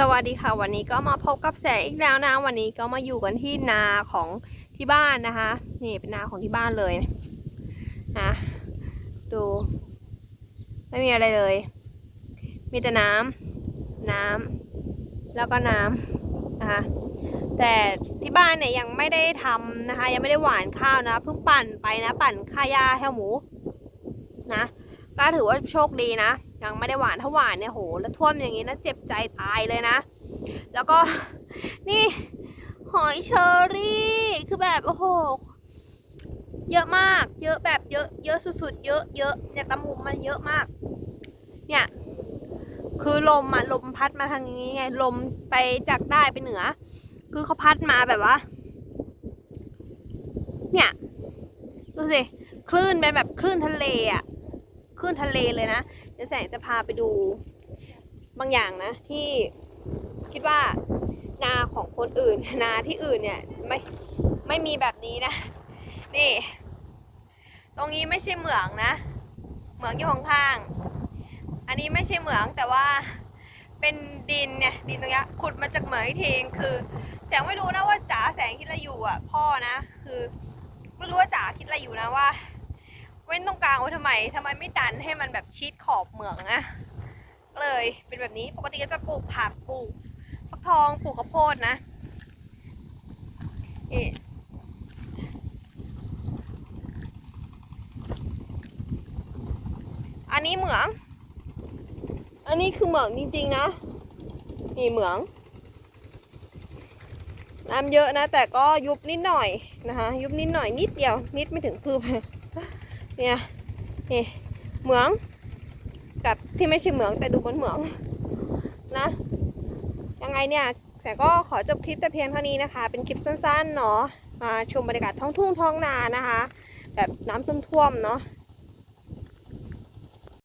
สวัสดีค่ะ วันนี้ก็มาพบกับแสงอีกแล้วนะ วันนี้ก็มาอยู่กันที่นาของที่บ้านนะคะ นี่เป็นนาของที่บ้านเลยนะดู ไม่มีอะไรเลย มีแต่น้ำน้ำแล้วก็น้ำนะคะแต่ที่บ้านเนี่ยยังไม่ได้ทำนะคะ ยังไม่ได้หวานข้าวนะเพิ่งปั่นไปนะ ปั่นข้าวหญ้าให้วหมูนะก็ถือว่าโชคดีนะ ยังไม่ได้หวานถ้าหวานเนี่ยโห แล้วท่วมอย่างนี้นะเจ็บใจตายเลยนะ แล้วก็นี่หอยเชอรี่ คือแบบโอ้โห เยอะมาก เยอะแบบเยอะ เยอะสุดๆ เยอะเยอะเนี่ยตะมุมมันเยอะมาก เนี่ย คือลมอะลมพัดมาทางนี้ไง ลมไปจากใต้ไปเหนือ คือเขาพัดมาแบบว่า เนี่ย ดูสิ คลื่นเป็นแบบคลื่นทะเลอะ คลื่นทะเลเลยนะเดี๋ยวแสงจะพาไปดูบางอย่างนะ ที่คิดว่านาของคนอื่น นาที่อื่นเนี่ยไม่ไม่มีแบบนี้นะ นี่ ตรงนี้ไม่ใช่เหมืองนะ เหมืองอยู่ข้างๆอันนี้ไม่ใช่เหมืองแต่ว่าเป็นดินเนี่ยดินตรงนี้ขุดมาจากเหมืองอีกทีคือ แสงไม่รู้นะว่าจ๋าแสงคิดอะไรอยู่อะพ่อนะ คือไม่รู้ว่าจ๋าคิดอะไรอยู่นะว่า เว้นตรงกลางไว้ทำไมทำไมไม่ดันให้มันแบบชิดขอบเหมืองนะเลยเป็นแบบนี้ปกติก็จะปลูกผักปลูกฟักทองปลูกข้าวโพดนะนี่อันนี้เหมือง อันนี้คือเหมืองจริงๆนะ นี่เหมือง น้ำเยอะนะ แต่ก็ยุบนิดหน่อยนะคะ ยุบนิดหน่อยนิดเดียว นิดไม่ถึงคืบ เนี่ยนี่เหมือง กับที่ไม่ใช่เหมืองแต่ดูเหมือนเหมืองนะยังไงเนี่ยแสงก็ขอจบคลิปแต่เพียงเท่านี้นะคะ เป็นคลิปสั้นๆเนาะมาชมบรรยากาศท้องทุ่งท้องนานะคะ แบบน้ำท่วมๆเนาะ